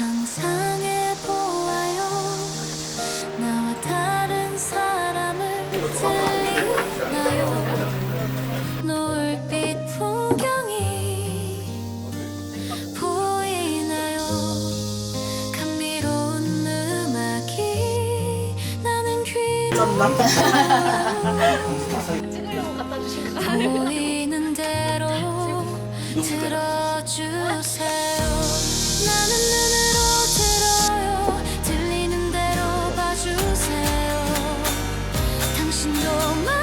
상상해 보아요. 나와 다른 사람을 들리나요? 노을빛 풍경이 보이나요? 감미로운 음악이 나는 귀로 보이는 대로 들어주세요 の前